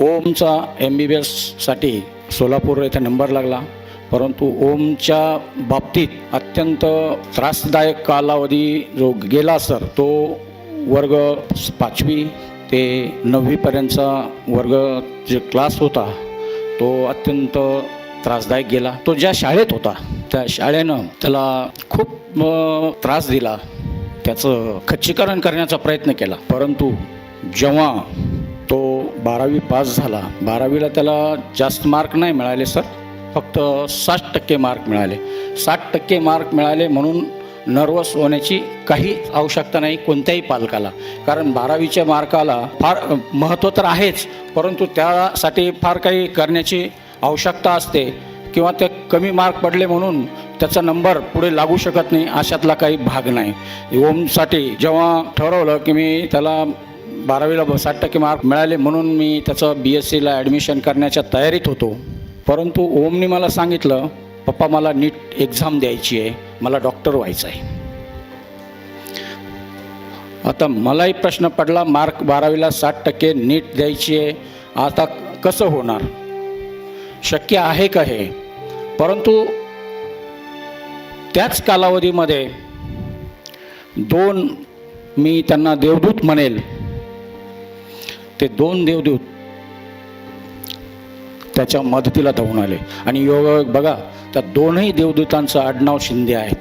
ओमचा M B B एससाठी Solapur येथे number लागला. परंतु ओमच्या बाबतीत अत्यंत त्रासदायक कालावधी जो गेला सर तो वर्ग पाचवी ते नववीपर्यंतचा वर्ग जे क्लास होता तो अत्यंत त्रासदायक गेला. तो ज्या शाळेत होता त्या शाळेनं त्याला खूप त्रास दिला. त्याचं खच्चीकरण करण्याचा प्रयत्न केला. परंतु जेव्हा बारावी पास झाला. बारावीला त्याला जास्त मार्क नाही मिळाले सर फक्त साठ टक्के मार्क मिळाले. साठ टक्के मार्क मिळाले म्हणून नर्वस होण्याची काही आवश्यकता नाही कोणत्याही पालकाला. कारण बारावीच्या मार्काला फार महत्त्व तर आहेच परंतु त्यासाठी फार काही करण्याची आवश्यकता असते किंवा ते कमी मार्क पडले म्हणून त्याचा नंबर पुढे लागू शकत नाही अशातला काही भाग नाही. ओमसाठी जेव्हा ठरवलं की मी त्याला बारावीला साठ टक्के मार्क मिळाले म्हणून मी त्याचं बी एस सीला ॲडमिशन करण्याच्या तयारीत होतो. परंतु ओमने मला सांगितलं पप्पा मला नीट एक्झाम द्यायची आहे. मला डॉक्टर व्हायचं आहे. आता मलाही प्रश्न पडला मार्क बारावीला साठ टक्के नीट द्यायची आहे. आता कसं होणार? शक्य आहे का हे? परंतु त्याच कालावधीमध्ये दोन मी त्यांना देवदूत म्हणेल. ते दोन देवदूत त्याच्या मदतीला धावून आले. आणि योग बघा त्या दोनही देवदूतांचं आडनाव शिंदे आहेत.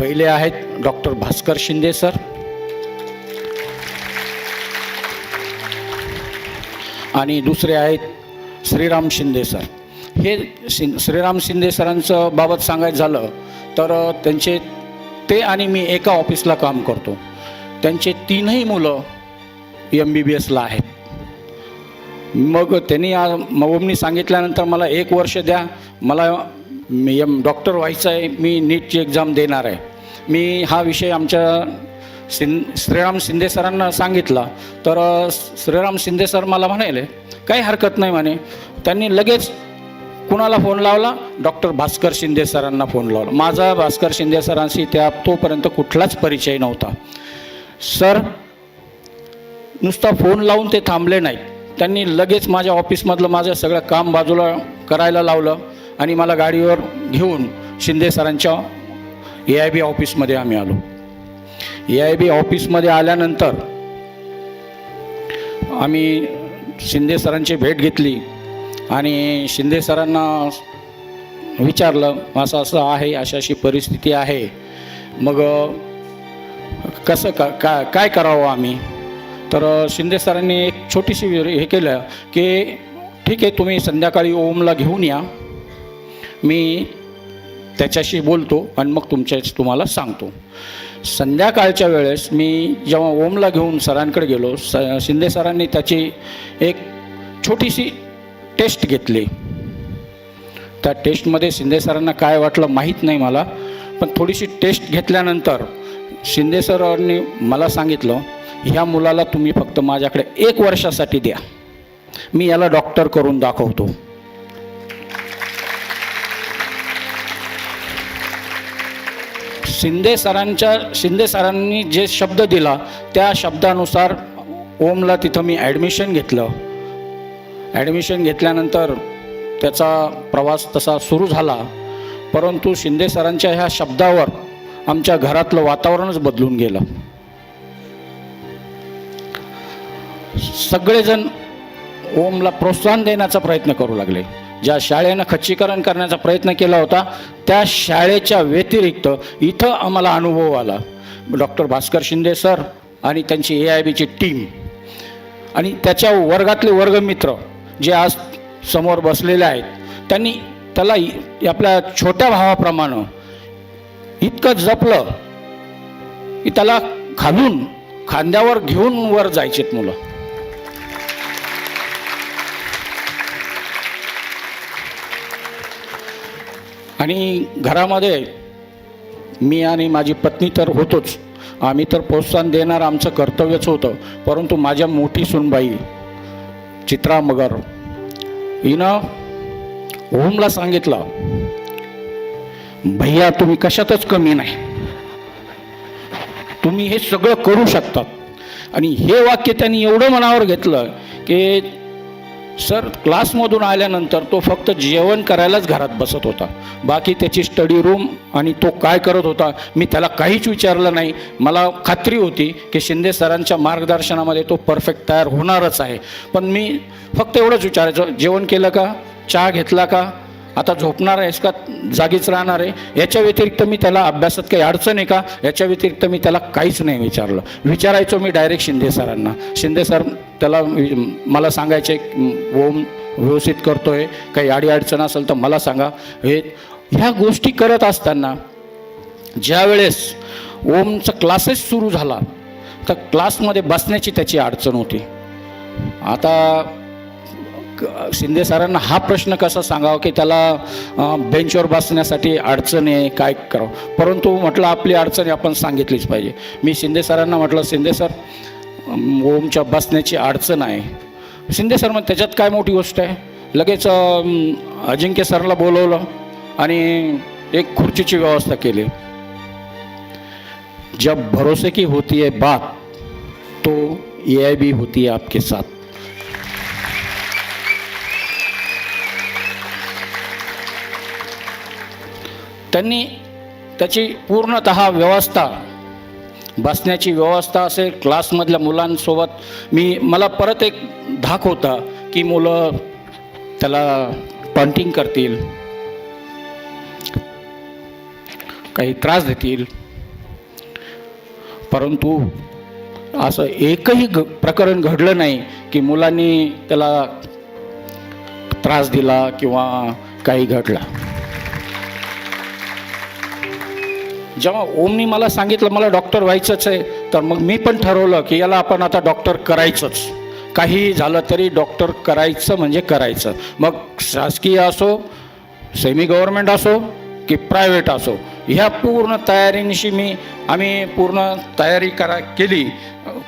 पहिले आहेत डॉक्टर भास्कर शिंदे सर. आणि दुसरे आहेत श्रीराम शिंदे सर. हे शिं श्रीराम शिंदे सरांचं बाबत सांगायचं झालं तर त्यांचे ते आणि मी एका ऑफिसला काम करतो. त्यांचे तीनही मुलं एम बी बी एसला आहेत मग त्यांनी आ- सांगितल्यानंतर मला एक वर्ष द्या. मला मी एम डॉक्टर व्हायचं आहे मी नीटची एक्झाम देणार आहे. मी हा विषय आमच्या सिं श्रीराम शिंदे सरांना सांगितला. तर श्रीराम शिंदे सर मला म्हणाले काही हरकत नाही म्हणे. त्यांनी लगेच कुणाला फोन लावला? डॉक्टर भास्कर शिंदे सरांना फोन लावला. माझा भास्कर शिंदे सरांशी त्या तोपर्यंत कुठलाच परिचय नव्हता. सर नुसता फोन लावून ते थांबले नाहीत. त्यांनी लगेच माझ्या ऑफिसमधलं माझं सगळं काम बाजूला करायला लावलं आणि मला गाडीवर घेऊन शिंदे सरांच्या ए आय बी ऑफिसमध्ये आम्ही आलो. ए आय बी ऑफिसमध्ये आल्यानंतर आम्ही शिंदे सरांची भेट घेतली आणि शिंदे सरांना विचारलं असं असं आहे अशी अशी परिस्थिती आहे. मग कसं का काय करावं आम्ही? तर शिंदे सरांनी एक छोटीशी हे केलं की ठीक आहे तुम्ही संध्याकाळी ओमला घेऊन या. मी त्याच्याशी बोलतो आणि मग तुमच्या तुम्हाला सांगतो. संध्याकाळच्या वेळेस मी जेव्हा ओमला घेऊन सरांकडे गेलो स शिंदे सरांनी त्याची एक छोटीशी टेस्ट घेतली. त्या टेस्टमध्ये शिंदे सरांना काय वाटलं माहीत नाही मला पण थोडीशी टेस्ट घेतल्यानंतर शिंदे सरांनी मला सांगितलं ह्या मुलाला तुम्ही फक्त माझ्याकडे एक वर्षासाठी द्या. मी याला डॉक्टर करून दाखवतो. शिंदे सरांच्या शिंदे सरांनी जे शब्द दिला त्या शब्दानुसार ओमला तिथं मी ॲडमिशन घेतलं. ॲडमिशन घेतल्यानंतर त्याचा प्रवास तसा सुरू झाला. परंतु शिंदे सरांच्या ह्या शब्दावर आमच्या घरातलं वातावरणच बदलून गेलं. सगळेजण ओमला प्रोत्साहन देण्याचा प्रयत्न करू लागले. ज्या शाळेनं खच्चीकरण करण्याचा प्रयत्न केला होता त्या शाळेच्या व्यतिरिक्त इथं आम्हाला अनुभव आला. डॉक्टर भास्कर शिंदे सर आणि त्यांची ए आय बीची टीम. आणि त्याच्या वर्गातले वर्गमित्र जे आज समोर बसलेले आहेत त्यांनी त्याला आपल्या छोट्या भावाप्रमाणे इतकं जपलं की त्याला खालून खांद्यावर घेऊन वर जायचेत मुलं. आणि घरामध्ये मी आणि माझी पत्नी तर होतोच. आम्ही तर प्रोत्साहन देणार आमचं कर्तव्यच होतं. परंतु माझ्या मोठी सुनबाई चित्रा मगर हिनं ओमला सांगितलं भैया तुम्ही कशातच कमी नाही. तुम्ही हे सगळं करू शकतात. आणि हे वाक्य त्यांनी एवढं मनावर घेतलं की सर क्लासमधून आल्यानंतर तो फक्त जेवण करायलाच घरात बसत होता. बाकी त्याची स्टडी रूम आणि तो काय करत होता मी त्याला काहीच विचारलं नाही. मला खात्री होती की शिंदे सरांच्या मार्गदर्शनामध्ये तो परफेक्ट तयार होणारच आहे. पण मी फक्त एवढंच विचारायचं जेवण केलं का? चहा घेतला का? आता झोपणार आहेस का? जागीच राहणार आहे. याच्या व्यतिरिक्त मी त्याला अभ्यासात काही अडचण आहे का? याच्या व्यतिरिक्त मी त्याला काहीच नाही विचारलं. विचारायचो मी डायरेक्ट शिंदे सरांना. शिंदे सर त्याला मला सांगायचे ओम व्यवस्थित करतोय. काही आडी अडचण असेल तर मला सांगा. हे ह्या गोष्टी करत असताना ज्या वेळेस ओमचा क्लासेस सुरू झाला तर क्लासमध्ये बसण्याची त्याची अडचण होती. आता शिंदे सरांना हा प्रश्न कसा सांगावा की त्याला बेंचवर बसण्यासाठी अडचण आहे काय करावं? परंतु म्हटलं आपली अडचण आपण सांगितलीच पाहिजे. मी शिंदे सरांना म्हटलं शिंदे सर ओमच्या बसण्याची अडचण आहे. शिंदे सर मग त्याच्यात काय मोठी गोष्ट आहे? लगेच अजिंक्य सरला बोलवलं आणि एक खुर्चीची व्यवस्था केली. जब भरोसे की होती है बात तो ए आई बी होती है आपके साथ. त्यांनी त्याची पूर्णत व्यवस्था बसण्याची व्यवस्था असेल क्लासमधल्या मुलांसोबत. मी मला परत एक धाक होता की मुलं त्याला पॉन्टिंग करतील. काही त्रास देतील. परंतु असं एकही ग प्रकरण घडलं नाही की मुलांनी त्याला त्रास दिला किंवा काही घडला. जेव्हा ओमनी मला सांगितलं मला डॉक्टर व्हायचंच आहे तर मग मी पण ठरवलं की याला आपण आता डॉक्टर करायचंच. काही झालं तरी डॉक्टर करायचं म्हणजे करायचं. मग शासकीय असो सेमी गव्हर्मेंट असो की प्रायव्हेट असो ह्या पूर्ण तयारीनिशी मी आम्ही पूर्ण तयारी करा केली.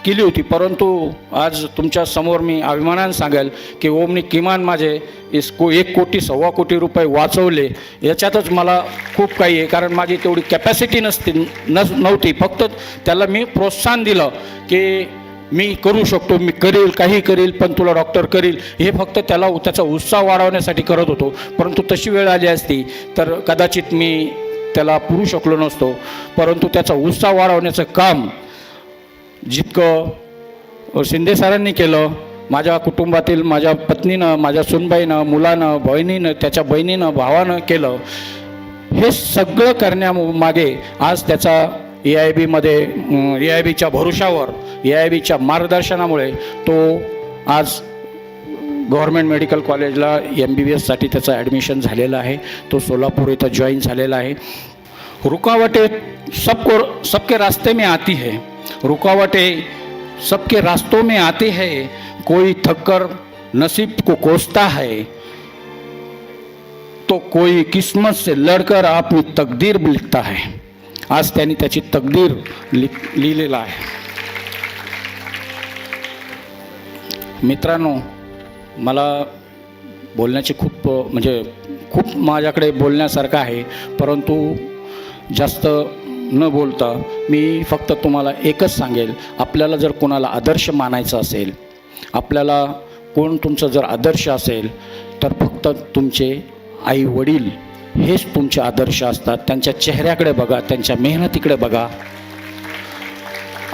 केली होती. परंतु आज तुमच्यासमोर मी अभिमानाने सांगेल की ओमनी किमान माझे इस को एक कोटी सव्वा कोटी रुपये वाचवले. याच्यातच मला खूप काही आहे. कारण माझी तेवढी कॅपॅसिटी नसती नस नव्हती. फक्त त्याला मी प्रोत्साहन दिलं की मी करू शकतो. मी करील काही करील पण तुला डॉक्टर करील. हे फक्त त्याला त्याचा उत्साह वाढवण्यासाठी करत होतो. परंतु तशी वेळ आली असती तर कदाचित मी त्याला पुरू शकलो नसतो. परंतु त्याचा उत्साह वाढवण्याचं काम जितकं शिंदे सरांनी केलं माझ्या कुटुंबातील माझ्या पत्नीनं माझ्या सुनबाईनं मुलानं बहिणीनं त्याच्या बहिणीनं भावानं केलं हे सगळं करण्यामागे आज त्याचा ए आय बीमध्ये ए आय बीच्या भरोशावर ए आय बीच्या मार्गदर्शनामुळे तो आज गव्हर्मेंट मेडिकल कॉलेजला एम बी बी एससाठी त्याचं ॲडमिशन झालेलं आहे. तो सोलापूर इथं जॉईन झालेला आहे. रुकावटे सबको सबके रास्ते में आती है. रुकावटें सबके रास्तों में आते है। कोई थककर नसीब को कोसता है तो कोई किस्मत से लड़कर अपनी तकदीर लिखता है। आज त्यांनी त्याची तकदीर लिख लिहिलेला आहे मित्रांनो मला बोलण्याची खूप म्हणजे खूप माझ्याकडे बोलण्यासारखं आहे परंतु जास्त न बोलता मी फक्त तुम्हाला एकच सांगेल आपल्याला जर कोणाला आदर्श मानायचा असेल आपल्याला कोण तुमचं जर आदर्श असेल तर फक्त तुमचे आई वडील हेच तुमचे आदर्श असतात. त्यांच्या चेहऱ्याकडे बघा त्यांच्या मेहनतीकडे बघा.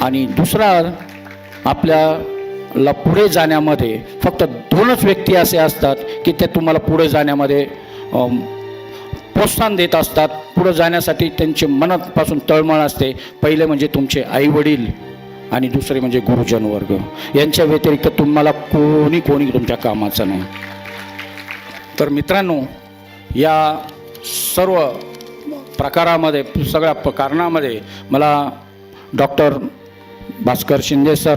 आणि दुसरा आपल्याला पुढे जाण्यामध्ये फक्त दोनच व्यक्ती असे असतात की ते तुम्हाला पुढे जाण्यामध्ये प्रोत्साहन देत असतात. पुढं जाण्यासाठी त्यांचे मनापासून तळमळ असते. पहिले म्हणजे तुमचे आईवडील आणि दुसरे म्हणजे गुरुजन वर्ग. यांच्या व्यतिरिक्त तुम्हाला कोणी कोणी तुमच्या कामाचं नाही. तर मित्रांनो या सर्व प्रकारामध्ये सगळ्या प- कारणामध्ये मला डॉक्टर भास्कर शिंदे सर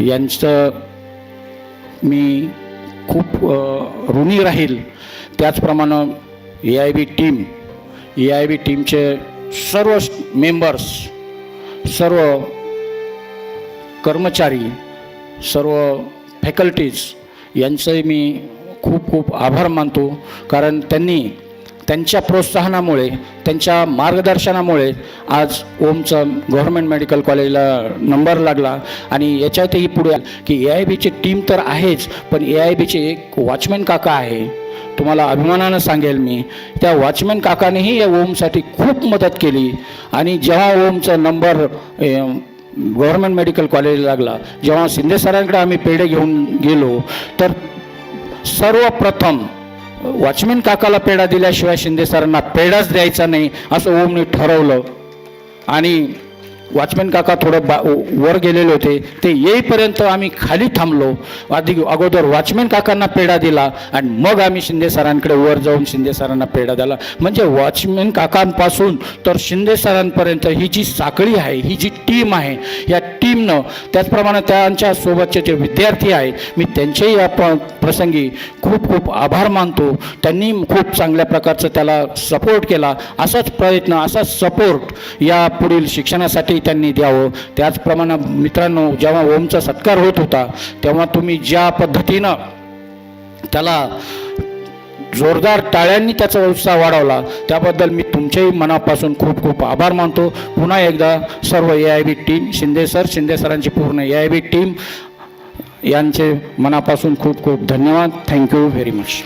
यांचं मी खूप ऋणी राहील. त्याचप्रमाणे A I B team A I B टीमचे सर्व मेंबर्स सर्व कर्मचारी सर्व फॅकल्टीज यांचंही मी खूप खूप आभार मानतो. कारण त्यांनी त्यांच्या प्रोत्साहनामुळे त्यांच्या मार्गदर्शनामुळे आज ओमचं गव्हर्मेंट मेडिकल कॉलेजला नंबर लागला आणि याच्यातही पुढे की ए आय बीची टीम तर आहेच पण ए आय बीचे एक वॉचमॅन काका आहे. तुम्हाला अभिमानानं सांगेल मी त्या वॉचमॅन काकानेही या ओमसाठी खूप मदत केली आणि जेव्हा ओमचा नंबर गव्हर्मेंट मेडिकल कॉलेजला लागला जेव्हा शिंदे सरांकडे आम्ही पेढे घेऊन गेलो तर सर्वप्रथम वॉचमॅन काकाला पेढा दिल्याशिवाय शिंदे सरांना पेढाच द्यायचा नाही असं ओमने ठरवलं. आणि वॉचमॅन काका थोडं बा वर गेलेले होते. ते येईपर्यंत आम्ही खाली थांबलो. आधी अगोदर वॉचमॅन काकांना पेढा दिला आणि मग आम्ही शिंदे सरांकडे वर जाऊन शिंदे सरांना पेढा दिला. म्हणजे वॉचमॅन काकांपासून तर शिंदे सरांपर्यंत ही जी साखळी आहे ही जी टीम आहे या टीमनं त्याचप्रमाणे त्यांच्या सोबतचे जे विद्यार्थी आहे मी त्यांचेही आपण प्रसंगी खूप खूप आभार मानतो. त्यांनी खूप चांगल्या प्रकारचं त्याला सपोर्ट केला. असाच प्रयत्न असाच सपोर्ट या पुढील शिक्षणासाठी त्यांनी द्यावं. त्याचप्रमाणे मित्रांनो जेव्हा ओमचा सत्कार होत होता तेव्हा तुम्ही ज्या पद्धतीनं त्याला जोरदार टाळ्यांनी त्याचा उत्साह वाढवला. त्याबद्दल मी तुमच्याही मनापासून खूप खूप आभार मानतो. पुन्हा एकदा सर्व A I B team Shinde sir Shinde सरांची पूर्ण ए आय बी टीम यांचे मनापासून खूप खूप धन्यवाद. Thank you very much